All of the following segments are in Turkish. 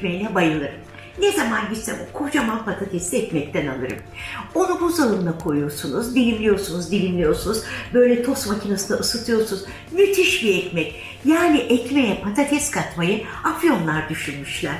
ekmeğine bayılırım. Ne zaman gitsem o kocaman patatesli ekmekten alırım. Onu buzdolabına koyuyorsunuz, dilimliyorsunuz, dilimliyorsunuz. Böyle tost makinesinde ısıtıyorsunuz. Müthiş bir ekmek. Yani ekmeğe patates katmayı Afyonlar düşünmüşler.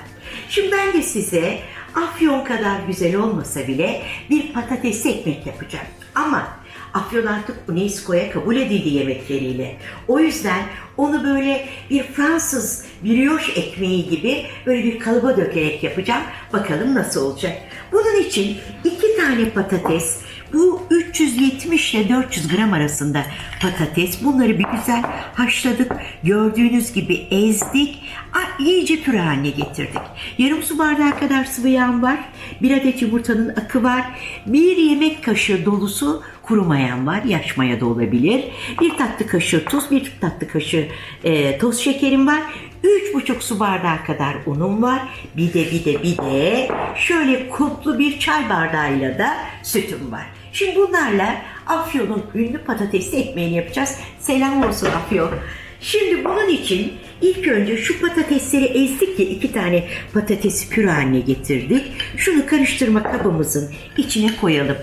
Şimdi ben de size Afyon kadar güzel olmasa bile bir patatesli ekmek yapacağım. Ama Afyon artık UNESCO'ya kabul edildi yemekleriyle. O yüzden onu böyle bir Fransız brioche ekmeği gibi böyle bir kalıba dökerek yapacağım. Bakalım nasıl olacak. Bunun için iki tane patates, bu 370 ile 400 gram arasında patates. Bunları bir güzel haşladık. Gördüğünüz gibi ezdik. İyice püre haline getirdik. Yarım su bardağı kadar sıvı yağ var. Bir adet yumurtanın akı var. Bir yemek kaşığı dolusu kuru mayan var. Yaş maya da olabilir. Bir tatlı kaşığı tuz, bir tatlı kaşığı e, toz şekerim var. Üç buçuk su bardağı kadar unum var. Bir de bir de bir de şöyle kulplu bir çay bardağıyla da sütüm var. Şimdi bunlarla Afyon'un ünlü patatesli ekmeğini yapacağız. Selam olsun Afyon. Şimdi bunun için ilk önce şu patatesleri ezdik ya iki tane patatesi püre haline getirdik. Şunu karıştırma kabımızın içine koyalım.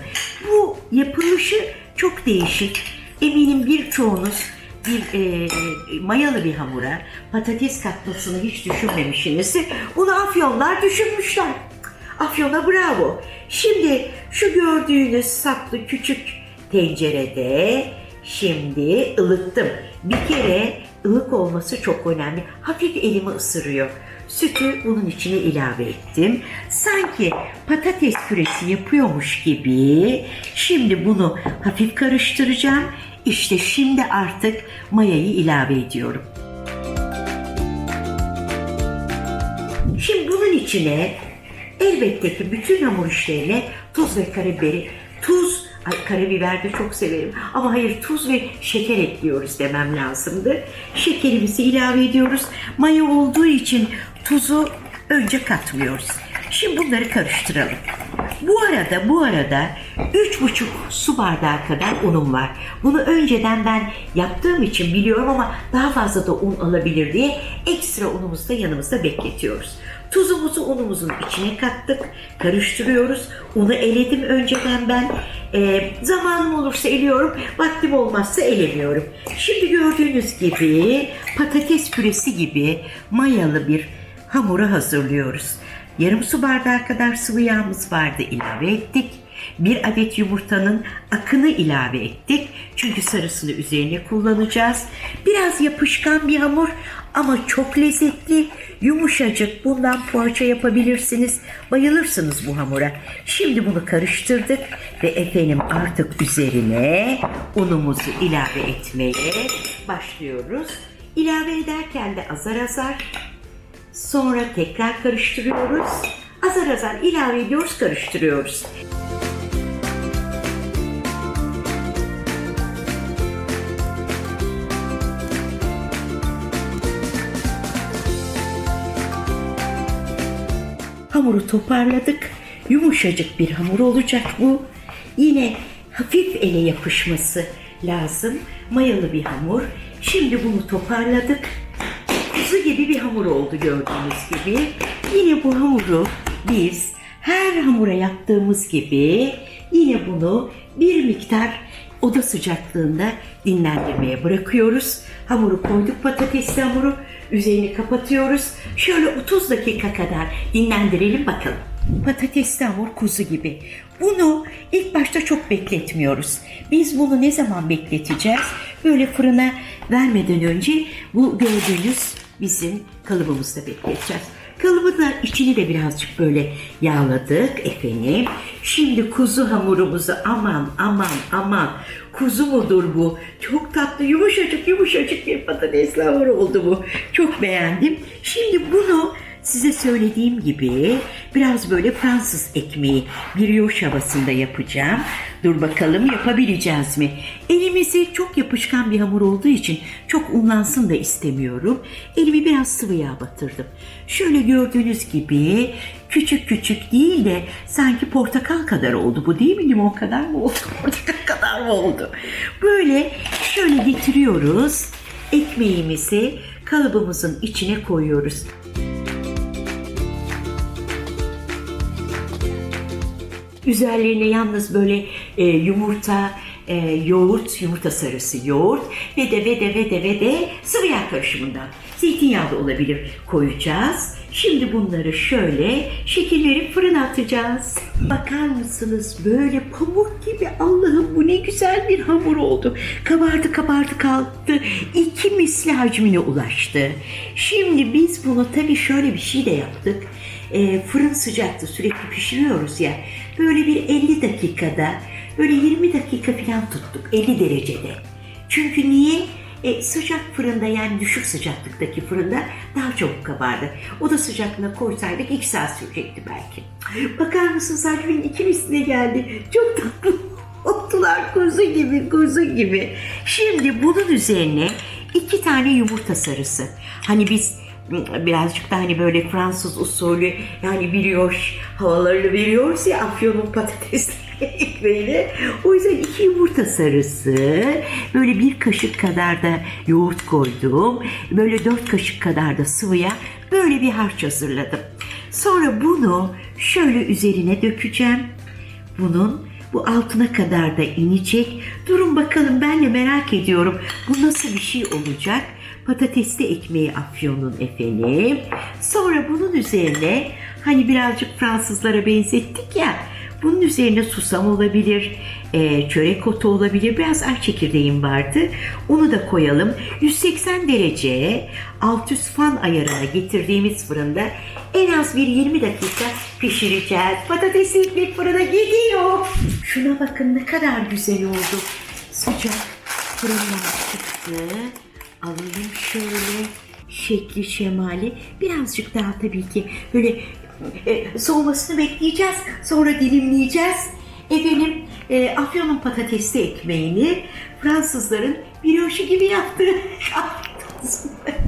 Bu yapılışı çok değişik. Eminim birçoğunuz bir e, mayalı bir hamura patates katmasını hiç düşünmemişsinizdir. Bunu Afyonlar düşünmüşler. Afyon'a bravo. Şimdi şu gördüğünüz saplı küçük tencerede şimdi ılıttım. Bir kere ılık olması çok önemli. Hafif elimi ısırıyor. Sütü bunun içine ilave ettim. Sanki patates püresi yapıyormuş gibi şimdi bunu hafif karıştıracağım. İşte şimdi artık mayayı ilave ediyorum. Şimdi bunun içine elbette ki bütün hamur işlerine tuz ve karabiberi, tuz, ay karabiber de çok severim ama hayır tuz ve şeker ekliyoruz demem lazımdı. Şekerimizi ilave ediyoruz. Maya olduğu için tuzu önce katmıyoruz. Şimdi bunları karıştıralım. Bu arada bu arada üç buçuk su bardağı kadar unum var. Bunu önceden ben yaptığım için biliyorum ama daha fazla da un alabilir diye ekstra unumuzu da yanımızda bekletiyoruz. Tuzumuzu unumuzun içine kattık, karıştırıyoruz. Unu eledim önceden ben. Ee, zamanım olursa eliyorum, vaktim olmazsa elemiyorum. Şimdi gördüğünüz gibi patates püresi gibi mayalı bir hamuru hazırlıyoruz. Yarım su bardağı kadar sıvı yağımız vardı ilave ettik. Bir adet yumurtanın akını ilave ettik. Çünkü sarısını üzerine kullanacağız. Biraz yapışkan bir hamur ama çok lezzetli, yumuşacık. Bundan poğaça yapabilirsiniz. Bayılırsınız bu hamura. Şimdi bunu karıştırdık ve efendim artık üzerine unumuzu ilave etmeye başlıyoruz. İlave ederken de azar azar Sonra tekrar karıştırıyoruz. Azar azar ilave ediyoruz, karıştırıyoruz. Hamuru toparladık. Yumuşacık bir hamur olacak bu. Yine hafif ele yapışması lazım. Mayalı bir hamur. Şimdi bunu toparladık kuzu gibi bir hamur oldu gördüğünüz gibi. Yine bu hamuru biz her hamura yaptığımız gibi yine bunu bir miktar oda sıcaklığında dinlendirmeye bırakıyoruz. Hamuru koyduk patatesli hamuru. Üzerini kapatıyoruz. Şöyle 30 dakika kadar dinlendirelim bakalım. Patatesli hamur kuzu gibi. Bunu ilk başta çok bekletmiyoruz. Biz bunu ne zaman bekleteceğiz? Böyle fırına vermeden önce bu gördüğünüz bizim kalıbımızda bekleteceğiz. Kalıbı da içini de birazcık böyle yağladık efendim. Şimdi kuzu hamurumuzu aman aman aman kuzu mudur bu? Çok tatlı yumuşacık yumuşacık bir patatesli hamur oldu bu. Çok beğendim. Şimdi bunu size söylediğim gibi biraz böyle Fransız ekmeği brioche havasında yapacağım. Dur bakalım yapabileceğiz mi? Elimizi çok yapışkan bir hamur olduğu için çok unlansın da istemiyorum. Elimi biraz sıvı yağ batırdım. Şöyle gördüğünüz gibi küçük küçük değil de sanki portakal kadar oldu bu değil mi? Limon kadar mı oldu? Portakal kadar mı oldu? Böyle şöyle getiriyoruz. Ekmeğimizi kalıbımızın içine koyuyoruz. Üzerlerine yalnız böyle e, yumurta, e, yoğurt, yumurta sarısı yoğurt ve de ve de ve de ve de sıvı yağ karışımından. Zeytinyağı da olabilir koyacağız. Şimdi bunları şöyle şekilleri fırına atacağız. Bakar mısınız böyle pamuk gibi Allah'ım bu ne güzel bir hamur oldu. Kabardı kabardı kalktı. İki misli hacmine ulaştı. Şimdi biz bunu tabii şöyle bir şey de yaptık. E, fırın sıcakta sürekli pişiriyoruz ya. Böyle bir 50 dakikada böyle 20 dakika falan tuttuk 50 derecede. Çünkü niye? E, sıcak fırında yani düşük sıcaklıktaki fırında daha çabuk kabardı. Oda sıcaklığına koysaydık 2 saat sürecekti belki. Bakar mısınız hacmin iki misline geldi. Çok tatlı oldular kuzu gibi kuzu gibi. Şimdi bunun üzerine iki tane yumurta sarısı. Hani biz birazcık da hani böyle Fransız usulü yani biliyor havalarını veriyoruz ya afyonun patates ekmeğiyle. O yüzden iki yumurta sarısı, böyle bir kaşık kadar da yoğurt koydum. Böyle dört kaşık kadar da sıvıya böyle bir harç hazırladım. Sonra bunu şöyle üzerine dökeceğim. Bunun bu altına kadar da inecek. Durun bakalım ben de merak ediyorum. Bu nasıl bir şey olacak? Patatesli ekmeği afyonun efendim. Sonra bunun üzerine hani birazcık Fransızlara benzettik ya. Bunun üzerine susam olabilir, e, çörek otu olabilir, biraz ay çekirdeğim vardı. Onu da koyalım. 180 derece alt üst fan ayarına getirdiğimiz fırında en az bir 20 dakika pişireceğiz. Patatesli ekmek fırına gidiyor. Şuna bakın ne kadar güzel oldu. Sıcak fırından çıktı. Alalım şöyle şekli şemali. Birazcık daha tabii ki böyle e, soğumasını bekleyeceğiz. Sonra dilimleyeceğiz. Efendim e, Afyon'un patatesli ekmeğini Fransızların brioche gibi yaptı.